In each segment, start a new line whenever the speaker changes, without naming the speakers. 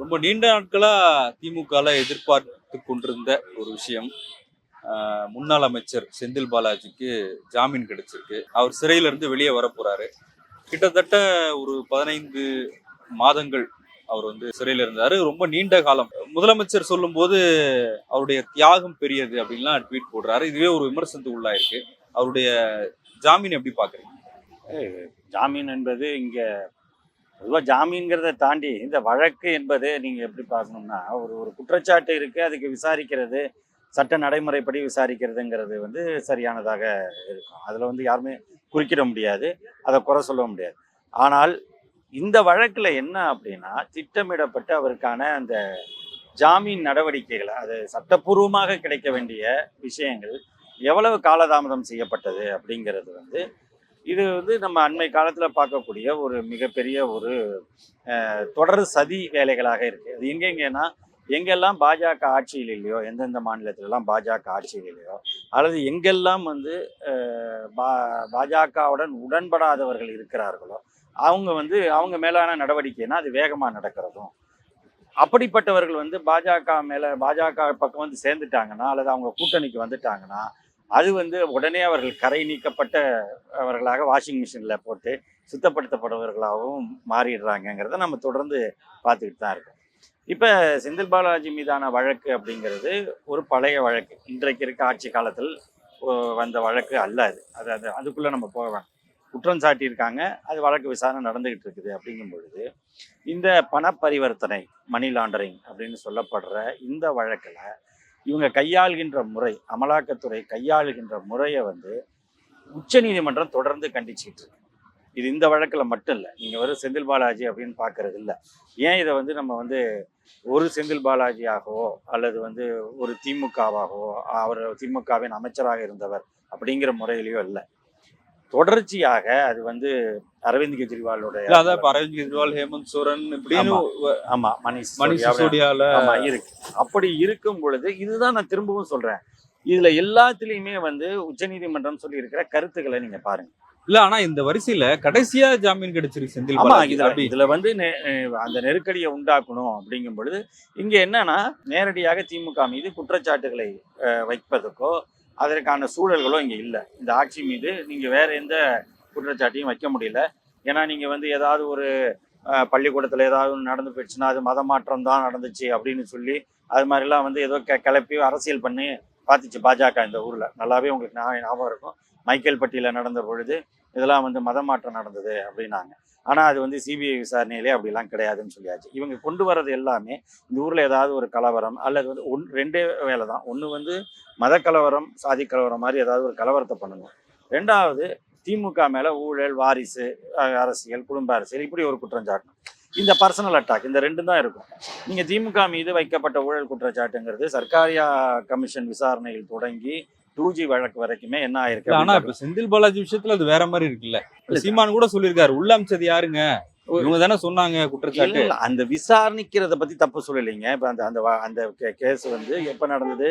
ரொம்ப நீண்ட நாட்களா திமுகல எதிர்பார்த்து கொண்டிருந்த ஒரு விஷயம். முன்னாள் அமைச்சர் செந்தில் பாலாஜிக்கு ஜாமீன் கிடைச்சிருக்கு. அவர் சிறையில இருந்து வெளியே வர போறாரு. கிட்டத்தட்ட ஒரு பதினைந்து மாதங்கள் அவர் வந்து சிறையில இருந்தாரு. ரொம்ப நீண்ட காலம். முதலமைச்சர் சொல்லும்போது அவருடைய தியாகம் பெரியது அப்படின்லாம் ட்வீட் போடுறாரு. இதுவே ஒரு விமர்சனத்துக்கு உள்ளாயிருக்கு. அவருடைய ஜாமீன் எப்படி பாக்குறீங்க?
ஜாமீன் என்பது இங்கே பொதுவாக ஜாமீன்கிறத தாண்டி இந்த வழக்கு என்பது நீங்கள் எப்படி பார்க்கணும்னா ஒரு ஒரு குற்றச்சாட்டு இருக்குது அதுக்கு விசாரிக்கிறது சட்ட நடைமுறைப்படி விசாரிக்கிறதுங்கிறது வந்து சரியானதாக இருக்கும். அதில் வந்து யாருமே குறுக்கிட முடியாது அதை குறை சொல்ல முடியாது. ஆனால் இந்த வழக்கில் என்ன அப்படின்னா திட்டமிடப்பட்டு அவருக்கான அந்த ஜாமீன் நடவடிக்கைகளை அது சட்டப்பூர்வமாக கிடைக்க வேண்டிய விஷயங்கள் எவ்வளவு காலதாமதம் செய்யப்பட்டது அப்படிங்கிறது வந்து இது வந்து நம்ம அண்மை காலத்தில் பார்க்கக்கூடிய ஒரு மிகப்பெரிய ஒரு தொடர் சதி வேலைகளாக இருக்குது அது எங்கெங்கன்னா எங்கெல்லாம் பாஜக ஆட்சியில் இல்லையோ எந்தெந்த மாநிலத்திலலாம் பாஜக ஆட்சியில் இல்லையோ அல்லது எங்கெல்லாம் வந்து பா பாஜகவுடன் உடன்படாதவர்கள் இருக்கிறார்களோ அவங்க வந்து அவங்க மேலான நடவடிக்கைனா அது வேகமாக நடக்கிறதும். அப்படிப்பட்டவர்கள் வந்து பாஜக மேலே பாஜக பக்கம் வந்து சேர்ந்துட்டாங்கன்னா அல்லது அவங்க கூட்டணிக்கு வந்துட்டாங்கன்னா அது வந்து உடனே அவர்கள் கரை நீக்கப்பட்ட அவர்களாக வாஷிங் மிஷினில் போட்டு சுத்தப்படுத்தப்படுபவர்களாகவும் மாறிடுறாங்கங்கிறத நம்ம தொடர்ந்து பார்த்துக்கிட்டு தான் இருக்கோம். இப்போ செந்தில் பாலாஜி மீதான வழக்கு அப்படிங்கிறது ஒரு பழைய வழக்கு. இன்றைக்கு இருக்க ஆட்சி காலத்தில் வந்த வழக்கு அல்ல அது. அது அது அதுக்குள்ளே நம்ம போக குற்றம் சாட்டியிருக்காங்க. அது வழக்கு விசாரணை நடந்துகிட்டு இருக்குது அப்படிங்கும் பொழுது இந்த பண பரிவர்த்தனை மணி லாண்டரிங் அப்படின்னு சொல்லப்படுற இந்த வழக்கில் இவங்க கையாள்கின்ற முறை அமலாக்கத்துறை கையாளுகின்ற முறையை வந்து உச்சநீதிமன்றம் தொடர்ந்து கண்டிச்சுட்டு இருக்கு. இது இந்த வழக்கில் மட்டும் இல்லை. நீங்கள் வெறும் செந்தில் பாலாஜி அப்படின்னு பார்க்கறது இல்லை. ஏன் இதை வந்து நம்ம வந்து ஒரு செந்தில் பாலாஜியாகவோ அல்லது வந்து ஒரு திமுகவாகவோ அவர் திமுகவின் அமைச்சராக இருந்தவர் அப்படிங்கிற முறையிலையோ இல்லை. தொடர்ச்சியாக அது வந்து அரவிந்த் கெஜ்ரிவாலோட
அதான் இப்ப அரவிந்த் கெஜ்ரிவால் ஹேமந்த் சோரன் இப்படின்னு
ஆமா. மணிஷ்
மணிஷ் சிசோடியால
இருக்கு. அப்படி இருக்கும் பொழுது இதுதான் நான் திரும்பவும் சொல்றேன். இதுல எல்லாத்துலயுமே வந்து உச்சநீதிமன்றம் சொல்லி இருக்கிற கருத்துக்களை நீங்க பாருங்க.
இல்ல ஆனா இந்த வரிசையில கடைசியா ஜாமீன் கிடைச்சிருக்கு செந்தில்
ஆமா இதுல இதுல வந்து அந்த நெருக்கடியை உண்டாக்கணும் அப்படிங்கும் பொழுது இங்க என்னன்னா நேரடியாக திமுக மீது குற்றச்சாட்டுகளை வைப்பதற்கோ அதற்கான சூழல்களும் இங்கே இல்லை. இந்த ஆட்சி மீது நீங்கள் வேறு எந்த குற்றச்சாட்டையும் வைக்க முடியல. ஏன்னா நீங்கள் வந்து ஏதாவது ஒரு பள்ளிக்கூடத்தில் ஏதாவது நடந்து போயிடுச்சுன்னா அது மத மாற்றம் தான் நடந்துச்சு அப்படின்னு சொல்லி அது மாதிரிலாம் வந்து ஏதோ க கிளப்பி அரசியல் பண்ணி பார்த்துச்சு பாஜக இந்த ஊரில். நல்லாவே உங்களுக்கு ஞாபகம் இருக்கும். மைக்கேல் பட்டியில் நடந்த பொழுது இதெல்லாம் வந்து மத மாற்றம் நடந்தது அப்படின்னாங்க. ஆனால் அது வந்து சிபிஐ விசாரணையிலே அப்படிலாம் கிடையாதுன்னு சொல்லியாச்சு. இவங்க கொண்டு வர்றது எல்லாமே இந்த ஊரில் ஏதாவது ஒரு கலவரம் அல்லது வந்து ஒன் ரெண்டே வேலை தான். ஒன்று வந்து மத கலவரம் சாதி கலவரம் மாதிரி ஏதாவது ஒரு கலவரத்தை பண்ணணும். ரெண்டாவது திமுக மேலே ஊழல் வாரிசு அரசியல் குடும்ப அரசியல் இப்படி ஒரு குற்றஞ்சாட்டணும் இந்த பர்சனல் அட்டாக் இந்த ரெண்டும் தான் இருக்கும். நீங்கள் திமுக மீது வைக்கப்பட்ட ஊழல் குற்றச்சாட்டுங்கிறது சர்க்காரியா கமிஷன் விசாரணையில் தொடங்கி டூ ஜி வழக்கு வரைக்குமே என்ன ஆயிருக்கு
ஆனா இப்ப செந்தில் பாலாஜி விஷயத்துல அது வேற மாதிரி இருக்குல்ல. சீமான் கூட சொல்லியிருக்காரு உள்ள அமைச்சது யாருங்க? இவங்க தானே சொன்னாங்க குற்றச்சாட்டு.
அந்த விசாரணைக்கிறத பத்தி தப்பு சொல்லலைங்க. இப்ப அந்த அந்த அந்த கேஸ் வந்து எப்ப நடந்தது?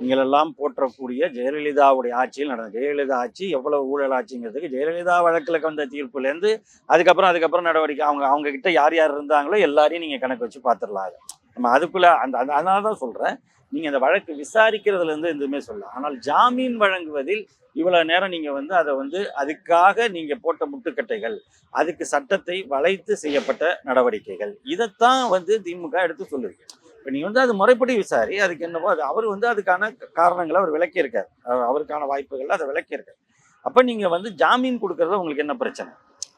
நீங்களெல்லாம் போற்றக்கூடிய ஜெயலலிதாவுடைய ஆட்சியில் நடந்தது ஜெயலலிதா ஆட்சி எவ்வளவு ஊழல் ஆட்சிங்கிறதுக்கு ஜெயலலிதா வழக்குல வந்த தீர்ப்புல இருந்து அதுக்கப்புறம் அதுக்கப்புறம் நடவடிக்கை அவங்க அவங்க கிட்ட யார் யார் இருந்தாங்களோ எல்லாரையும் நீங்க கணக்கு வச்சு பார்த்துடலாம் அதை. நம்ம அதுக்குள்ள அந்த அந்த- அதனால தான் சொல்கிறேன் நீங்கள் அந்த வழக்கு விசாரிக்கிறதுலேருந்து எதுவுமே சொல்லலாம் ஆனால் ஜாமீன் வழங்குவதில் இவ்வளோ நேரம் நீங்கள் வந்து அதை வந்து அதுக்காக நீங்கள் போட்ட முட்டுக்கட்டைகள் அதுக்கு சட்டத்தை வளைத்து செய்யப்பட்ட நடவடிக்கைகள் இதைத்தான் வந்து திமுக எடுத்து சொல்லுது இப்போ நீங்கள் வந்து அது முறைப்படி விசாரி அதுக்கு என்னவோ அது அவர் வந்து அதுக்கான காரணங்களை அவர் விளக்கியிருக்கார். அவருக்கான வாய்ப்புகள் அதை விளக்கியிருக்கார். அப்போ நீங்கள் வந்து ஜாமீன் கொடுக்கறதுல உங்களுக்கு என்ன பிரச்சனை?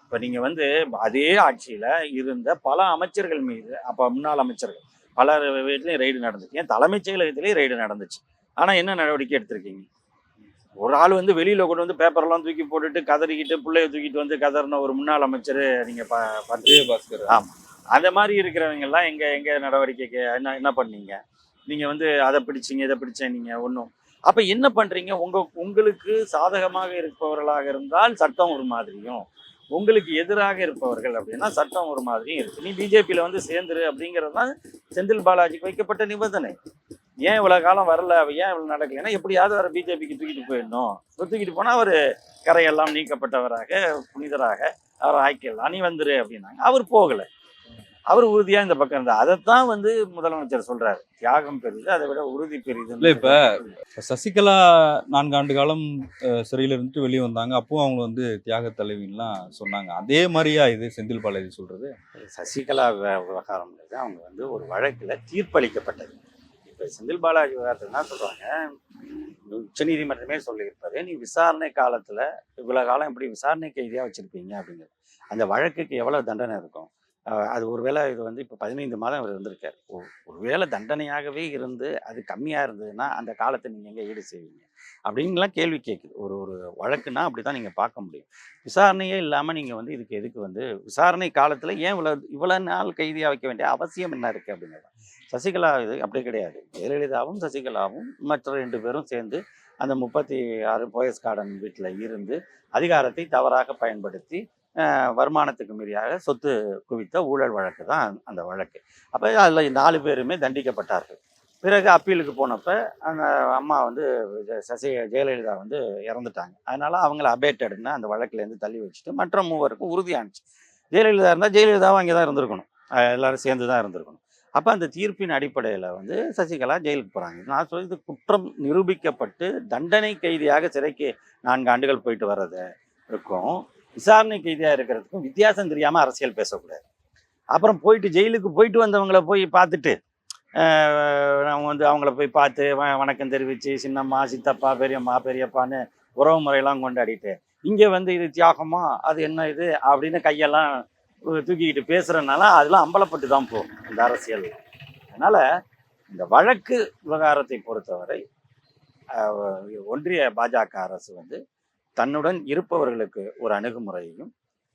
இப்போ நீங்கள் வந்து அதே ஆட்சியில் இருந்த பல அமைச்சர்கள் மீது அப்போ முன்னாள் அமைச்சர்கள் பலர் வீட்லேயும் ரெய்டு நடந்துச்சு. ஏன் தலைமைச் செயலகத்திலேயே ரெய்டு நடந்துச்சு. ஆனால் என்ன நடவடிக்கை எடுத்திருக்கீங்க? ஒரு ஆள் வந்து வெளியில கொண்டு வந்து பேப்பர்லாம் தூக்கி போட்டுட்டு கதறிக்கிட்டு பிள்ளைய தூக்கிட்டு வந்து கதறின ஒரு முன்னாள் அமைச்சர் நீங்க பா பார்த்து
விஜயபாஸ்கர்
ஆமா. அந்த மாதிரி இருக்கிறவங்க எல்லாம் எங்க எங்க நடவடிக்கைக்கு என்ன என்ன பண்ணீங்க? நீங்க வந்து அதை பிடிச்சீங்க இதை பிடிச்சேன் நீங்க ஒன்றும் அப்ப என்ன பண்றீங்க? உங்க உங்களுக்கு சாதகமாக இருப்பவர்களாக இருந்தால் சட்டம் ஒரு மாதிரியும் உங்களுக்கு எதிராக இருப்பவர்கள் அப்படின்னா சட்டம் ஒரு மாதிரியும் இருக்கு. நீ பிஜேபியில் வந்து சேர்ந்துரு அப்படிங்கிறது தான் செந்தில் பாலாஜிக்கு வைக்கப்பட்ட நிபந்தனை. ஏன் இவ்வளோ காலம் வரல? அவ ஏன் இவ்வளோ நடக்கலைன்னா எப்படியாவது அவர் பிஜேபிக்கு தூக்கிட்டு போயிடணும். தூக்கிட்டு போனால் அவர் கரையெல்லாம் நீக்கப்பட்டவராக புனிதராக அவர் ஆக்கிடலாம். நீ வந்துரு அப்படின்னாங்க. அவர் போகலை. அவர் உறுதியா இந்த பக்கம் இருந்தார். அதைத்தான் வந்து முதலமைச்சர் சொல்றாரு. தியாகம் பெரிது அதை விட உறுதி பெரிது
இல்ல, இப்ப சசிகலா நான்கு ஆண்டு காலம் சிறையில இருந்துட்டு வெளியே வந்தாங்க. அப்பவும் அவங்க வந்து தியாக தலைவின்லாம் சொன்னாங்க. அதே மாதிரியா இது செந்தில் பாலாஜி சொல்றது?
சசிகலா விவ- விவகாரம்ன்றது அவங்க வந்து ஒரு வழக்குல தீர்ப்பளிக்கப்பட்டது. இப்ப செந்தில் பாலாஜி விவகாரத்தில் என்ன சொல்றாங்க? உச்சநீதிமன்றமே சொல்லியிருப்பாரு. நீ விசாரணை காலத்துல இவ்வளவு காலம் இப்படி விசாரணை கைதியா வச்சிருப்பீங்க அப்படிங்கிறது. அந்த வழக்குக்கு எவ்வளவு தண்டனை இருக்கும்? அது ஒருவேளை இது வந்து இப்போ பதினைந்து மாதம் அவர் இருந்திருக்கார். ஒருவேளை தண்டனையாகவே இருந்து அது கம்மியாக இருந்ததுன்னா அந்த காலத்தை நீங்கள் எங்கே ஈடு செய்வீங்க? அப்படின்லாம் கேள்வி கேட்குது ஒரு ஒரு வழக்குன்னா அப்படிதான் நீங்கள் பார்க்க முடியும். விசாரணையே இல்லாமல் நீங்கள் வந்து இதுக்கு எதுக்கு வந்து விசாரணை காலத்தில் ஏன் இவ்வளோ இவ்வளோ நாள் கைதியாக வைக்க வேண்டிய அவசியம் என்ன இருக்குது அப்படிங்கிறது. சசிகலா இது அப்படி கிடையாது. ஜெயலலிதாவும் சசிகலாவும் மற்ற ரெண்டு பேரும் சேர்ந்து அந்த முப்பத்தி ஆறு போயஸ் கார்டன் வீட்டில் இருந்து அதிகாரத்தை தவறாக பயன்படுத்தி வருமானத்துக்கு மீறியாக சொத்து குவித்த ஊழல் வழக்கு தான் அந்த வழக்கு. அப்போ அதில் நாலு பேருமே தண்டிக்கப்பட்டார்கள். பிறகு அப்பீலுக்கு போனப்போ அந்த அம்மா வந்து சசி ஜெயலலிதா வந்து இறந்துட்டாங்க. அதனால் அவங்கள அபேட்டட்னு அந்த வழக்குலேருந்து தள்ளி வச்சுட்டு மற்ற மூவருக்கும் உறுதியானுச்சு ஜெயலலிதா இருந்தால் ஜெயலலிதாவும் அங்கே தான் இருந்திருக்கணும். எல்லோரும் சேர்ந்து தான் இருந்திருக்கணும். அப்போ அந்த தீர்ப்பின் அடிப்படையில் வந்து சசிகலா ஜெயிலுக்கு போகிறாங்க நான் சொல்லி இது குற்றம் நிரூபிக்கப்பட்டு தண்டனை கைதியாக சிறைக்கு நான்கு ஆண்டுகள் போயிட்டு வர்றது இருக்கும். விசாரணை கைதியாக இருக்கிறதுக்கும் வித்தியாசம் தெரியாமல் அரசியல் பேசக்கூடாது. அப்புறம் போயிட்டு ஜெயிலுக்கு போயிட்டு வந்தவங்கள போய் பார்த்துட்டு அவங்க வந்து அவங்கள போய் பார்த்து வ- வணக்கம் தெரிவித்து சின்னம்மா சித்தப்பா பெரியம்மா பெரியப்பான்னு உறவு முறையெல்லாம் கொண்டாடிட்டு இங்கே வந்து இது தியாகமா அது என்ன இது அப்படின்னு கையெல்லாம் தூக்கிக்கிட்டு பேசுகிறனால அதெல்லாம் அம்பலப்பட்டு தான் போகும் இந்த அரசியல். அதனால் இந்த வழக்கு விவகாரத்தை பொறுத்தவரை ஒன்றிய பாஜக அரசு வந்து தன்னுடன் இருப்பவர்களுக்கு ஒரு அணுகுமுறையையும்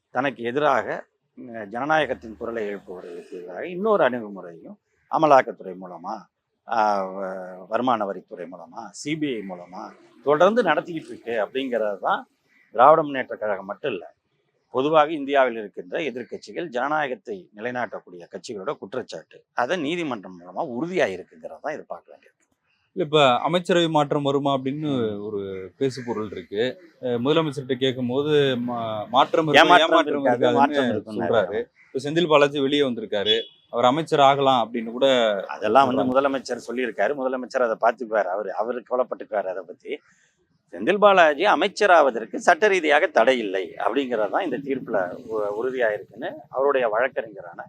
தனக்கு எதிராக ஜனநாயகத்தின் குரலை எழுப்புவர்களுக்கு எதிராக இன்னொரு அணுகுமுறையும் அமலாக்கத்துறை மூலமா வ- வருமான வரித்துறை மூலமா சிபிஐ மூலமா தொடர்ந்து நடத்திக்கிட்டு இருக்கு அப்படிங்கிறது தான் திராவிட முன்னேற்ற கழகம் மட்டும் இல்லை. பொதுவாக இந்தியாவில் இருக்கின்ற எதிர்க்கட்சிகள் ஜனநாயகத்தை நிலைநாட்டக்கூடிய கட்சிகளோட குற்றச்சாட்டு. அதை நீதிமன்றம் மூலமா உறுதியாக இருக்குங்கிறதான் எதிர்பார்க்க வேண்டியது.
இல்ல இப்ப அமைச்சரவை மாற்றம் வருமா அப்படின்னு ஒரு பேசு பொருள் இருக்கு முதலமைச்சர்கிட்ட கேட்கும் போது மாற்றம்
ஏமாற்றம்
சொல்றாரு. இப்ப செந்தில் பாலாஜி வெளியே வந்திருக்காரு. அவர் அமைச்சர் ஆகலாம் அப்படின்னு கூட
அதெல்லாம் வந்து முதலமைச்சர் சொல்லியிருக்காரு. முதலமைச்சர் அதை பார்த்துக்குவார். அவர் அவர் கவலைப்பட்டுக்குவார் அதை பற்றி செந்தில் பாலாஜி அமைச்சராவதற்கு சட்ட ரீதியாக தடை இல்லை அப்படிங்கிறது தான் இந்த தீர்ப்பில் உறுதியாக இருக்குன்னு அவருடைய வழக்கறிஞரான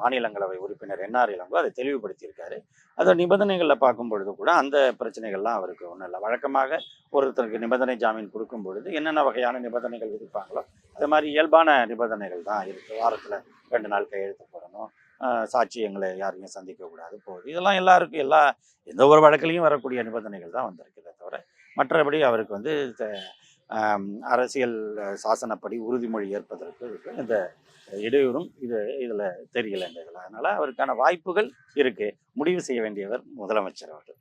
மாநிலங்களவை உறுப்பினர் என்ஆர் இளங்கோ அதை தெளிவுபடுத்தியிருக்காரு. அதோட நிபந்தனைகளில் பார்க்கும் பொழுது கூட அந்த பிரச்சனைகள்லாம் அவருக்கு ஒன்றும் இல்லை. வழக்கமாக ஒருத்தருக்கு நிபந்தனை ஜாமீன் கொடுக்கும் பொழுது என்னென்ன வகையான நிபந்தனைகள் விதிப்பாங்களோ அது மாதிரி இயல்பான நிபந்தனைகள் தான் இருக்குது வாரத்தில் ரெண்டு நாள் கையெழுத்து போடணும். சாட்சியங்களை யாரையும் சந்திக்கக்கூடாது போகுது இதெல்லாம் எல்லாருக்கும் எல்லா எந்த ஒரு வழக்கிலையும் வரக்கூடிய நிபந்தனைகள் தான் வந்திருக்குதே தவிர மற்றபடி அவருக்கு வந்து அரசியல் சாசனப்படி உறுதிமொழி ஏற்பதற்கு இந்த இடையூறும் இது இதில் தெரியல இதில். அதனால் அவருக்கான வாய்ப்புகள் இருக்குது முடிவு செய்ய வேண்டியவர் முதலமைச்சர் அவர்கள்.